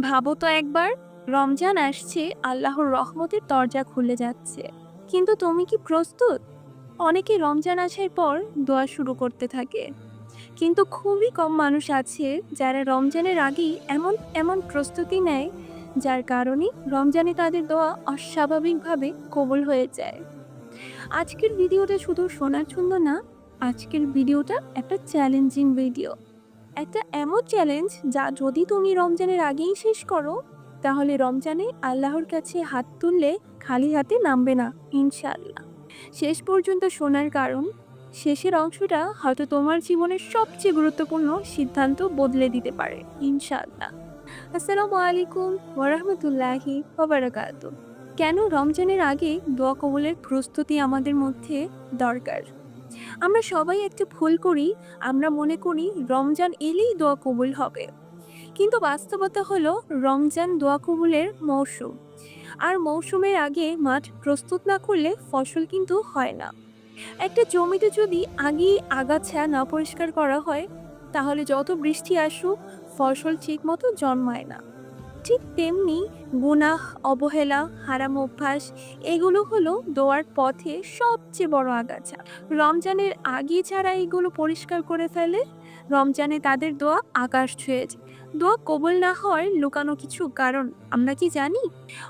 ভাবো তো একবার, রমজান আসছে, আল্লাহর রহমতের দরজা খুলে যাচ্ছে। কিন্তু তুমি কি প্রস্তুত? অনেকে রমজান আসার পর দোয়া শুরু করতে থাকে। কিন্তু খুবই কম মানুষ আছে যারা রমজানের আগেই এমন এমন প্রস্তুতি নেয়, যার কারণে রমজানে তাদের দোয়া অস্বাভাবিকভাবে কবল হয়ে যায়। আজকের ভিডিওটা শুধু শোনার জন্য না, আজকের ভিডিওটা একটা চ্যালেঞ্জিং ভিডিও একটা এমন চ্যালেঞ্জ যা যদি তুমি রমজানের আগেই শেষ করো, তাহলে রমজানে আল্লাহর কাছে হাত তুললে খালি হাতে নামবে না, ইনশাআল্লাহ। শেষ পর্যন্ত শোনার কারণ, শেষের অংশটা হয়তো তোমার জীবনের সবচেয়ে গুরুত্বপূর্ণ সিদ্ধান্ত বদলে দিতে পারে, ইনশাআল্লাহ। আসসালামু আলাইকুম ওরহমতুল্লাহি কেন রমজানের আগে দোয়া কবুলের প্রস্তুতি আমাদের মধ্যে দরকার? আমরা সবাই একটা ভুল করি, আমরা মনে করি রমজান এলেই দোয়া কবুল হবে। কিন্তু বাস্তবতা হলো রমজান দোয়া কবুলের মৌসুম। আর মৌসুমের আগে মাঠ প্রস্তুত না করলে ফসল কিন্তু হয় না। একটা জমিতে যদি আগেই আগাছা না পরিষ্কার করা হয়, তাহলে যত বৃষ্টি আসুক, ফসল ঠিকমতো জন্মায় না। ঠিক তেমনি গুনাহ, অবহেলা, হারাম অভ্যাস, এগুলো হলো দোয়ার পথে সবচেয়ে বড় আগাছা। রমজানের আগে ছাড়া এগুলো পরিষ্কার করে ফেলে, রমজানে তাদের দোয়া আকাশ ছুঁয়েছে দোয়া কবুল না হওয়ার লুকানো কিছু কারণ আমরা কি জানি?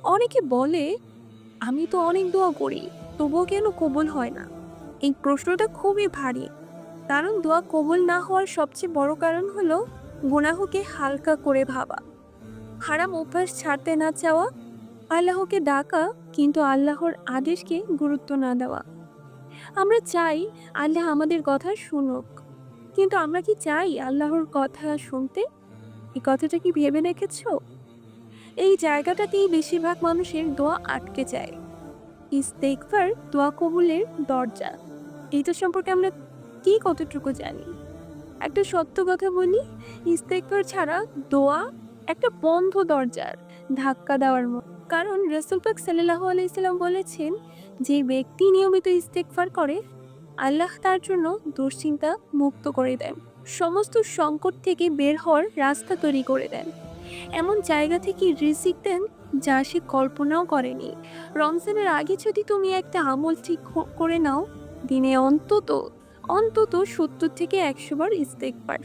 অনেকে বলে, আমি তো অনেক দোয়া করি, তবুও কেন কবল হয় না? এই প্রশ্নটা খুবই ভারী। কারণ দোয়া কবুল না হওয়ার সবচেয়ে বড় কারণ হলো গুনাহকে হালকা করে ভাবা। হারাম অভ্যাস ছাড়তে না চাওয়া, আল্লাহকে ডাকা কিন্তু আল্লাহর আদেশকে গুরুত্ব না দেওয়া। আমরা চাই আল্লাহ আমাদের কথা শুনুক, কিন্তু আমরা কি চাই আল্লাহর কথা শুনতে? এই কথাটা কি ভেবে দেখেছ? এই জায়গাটাতেই বেশিরভাগ মানুষের দোয়া আটকে যায়। ইস্তেকফার দোয়া কবুলের দরজা এইটা সম্পর্কে আমরা কি কতটুকু জানি? একটা সত্য কথা বলি ইস্তেকফার ছাড়া দোয়া একটা বন্ধ দরজার ধাক্কা দেওয়ার মতো। কারণ রসুল পাক সাল্লাহ আলাইসাল্লাম বলেছেন, যে ব্যক্তি নিয়মিত ইস্তেকফার করে, আল্লাহ তার জন্য দুশ্চিন্তা মুক্ত করে দেন। সমস্ত সংকট থেকে বের হওয়ার রাস্তা তৈরি করে দেন। এমন জায়গা থেকে রিসিক দেন, যা সে কল্পনাও করেনি। রমজানের আগে যদি তুমি একটা আমল ঠিক করে নাও, দিনে অন্তত অন্তত সত্তর থেকে একশো বার ইস্তেকবার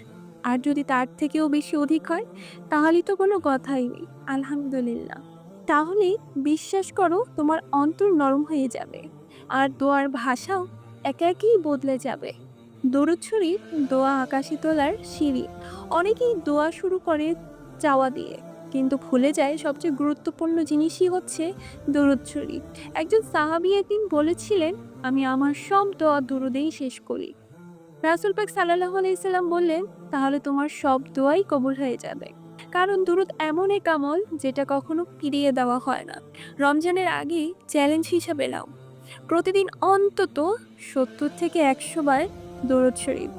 আর যদি তার থেকেও বেশি অধিক হয়, তাহলে তো কোনো কথাই নেই, আলহামদুলিল্লাহ। তাহলে বিশ্বাস করো, তোমার অন্তর নরম হয়ে যাবে, আর দোয়ার ভাষাও একা একই বদলে যাবে। দরুদ দোয়া আকাশে তোলার সিঁড়ি। অনেকেই দোয়া শুরু করে চাওয়া দিয়ে, কিন্তু ভুলে যায় সবচেয়ে গুরুত্বপূর্ণ জিনিসই হচ্ছে দরুদ শরীফ। একজন সাহাবি একদিন বলেছিলেন, আমি আমার সব দোয়া দরুদেই শেষ করি। রাসুল পাক সাল্লাহ আলাইসাল্লাম বললেন, তাহলে তোমার সব দোয়াই কবুল হয়ে যাবে। কারণ দরুদ এমন এক আমল যেটা কখনো ফিরিয়ে দেওয়া হয় না। রমজানের আগে চ্যালেঞ্জ হিসাবে নাও। প্রতিদিন অন্তত সত্তর থেকে একশো বার দরুদ শরীফ।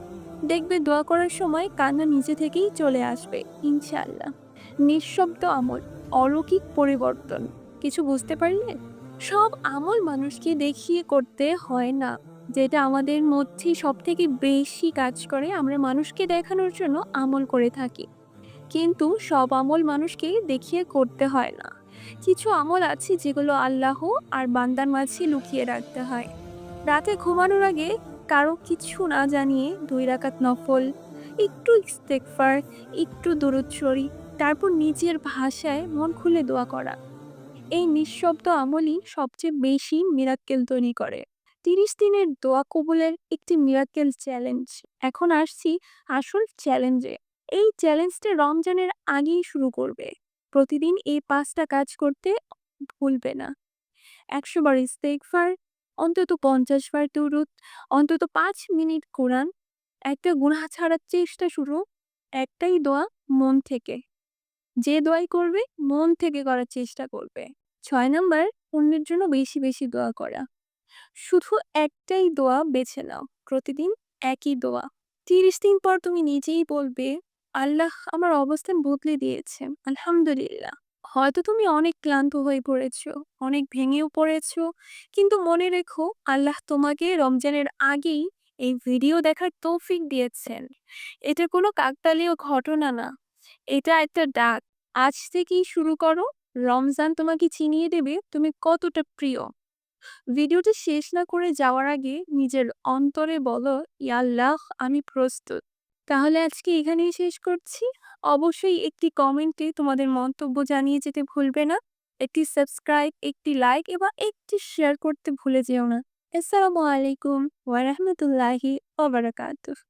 দেখবে দোয়া করার সময় কান্না নিজে থেকেই চলে আসবে, ইনশাআল্লাহ। নিঃশব্দ আমল, অলৌকিক পরিবর্তন। কিছু বুঝতে পারলে? সব আমল মানুষকে দেখিয়ে করতে হয় না। যেটা আমাদের মধ্যে সব থেকে বেশি কাজ করে, আমরা মানুষকে দেখানোর জন্য আমল করে থাকি। কিন্তু সব আমল মানুষকে দেখিয়ে করতে হয় না। কিছু আমল আছে যেগুলো আল্লাহ আর বান্দার মাঝে লুকিয়ে রাখতে হয়। রাতে ঘুমানোর আগে কারও কিছু না জানিয়ে দুই রাকাত নফল, একটু ইস্তেকফার একটু দরুদ তারপর নিজের ভাষায় মন খুলে দোয়া করা। এই নিঃশব্দ আমলই সবচেয়ে বেশি মিরাক্কেল তৈরি করে। তিরিশ দিনের দোয়া কবুলের একটি মিরাক্কেল চ্যালেঞ্জ এখন আসছি আসল চ্যালেঞ্জে এই চ্যালেঞ্জটা রমজানের আগেই শুরু করবে। প্রতিদিন এই পাঁচটা কাজ করতে ভুলবে না। একশো বার ইস্তেকফার অন্তত পঞ্চাশ বার অন্তত পাঁচ মিনিট কোরআন। একটা গুনাহ ছাড়ার চেষ্টা শুরু, একটাই দোয়া মন থেকে। যে দোয়াই করবে, মন থেকে করার চেষ্টা করবে। ছয় নম্বর, অন্যের জন্য বেশি বেশি দোয়া করা। শুধু একটাই দোয়া বেছে নাও, প্রতিদিন একই দোয়া। তিরিশ দিন পর তুমি নিজেই বলবে, আল্লাহ আমার অবস্থান বদলে দিয়েছে, আলহামদুলিল্লাহ। হয়তো তুমি অনেক ক্লান্ত হয়ে পড়েছো, অনেক ভেঙেও পড়েছো, কিন্তু মনে রেখো, আল্লাহ তোমাকে রমজানের আগেই এই ভিডিও দেখার তৌফিক দিয়েছেন। এটা কোনো কাকতালীয় ঘটনা না, এটা একটা ডাক। আজ থেকেই শুরু করো, রমজান তোমাকে চিনিয়ে দেবে তুমি কতটা প্রিয়। ভিডিওটি শেষ না করে যাওয়ার আগে নিজের অন্তরে বলো, ইয়াল্লাহ, আমি প্রস্তুত। তাহলে আজকে এখানেই শেষ করছি। অবশ্যই একটি কমেন্টে তোমাদের মন্তব্য জানিয়ে যেতে ভুলবে না। একটি সাবস্ক্রাইব, একটি লাইক এবং একটি শেয়ার করতে ভুলে যেও না। আসসালামু আলাইকুম ওয়া রাহমাতুল্লাহি ওয়া বারাকাতুহু।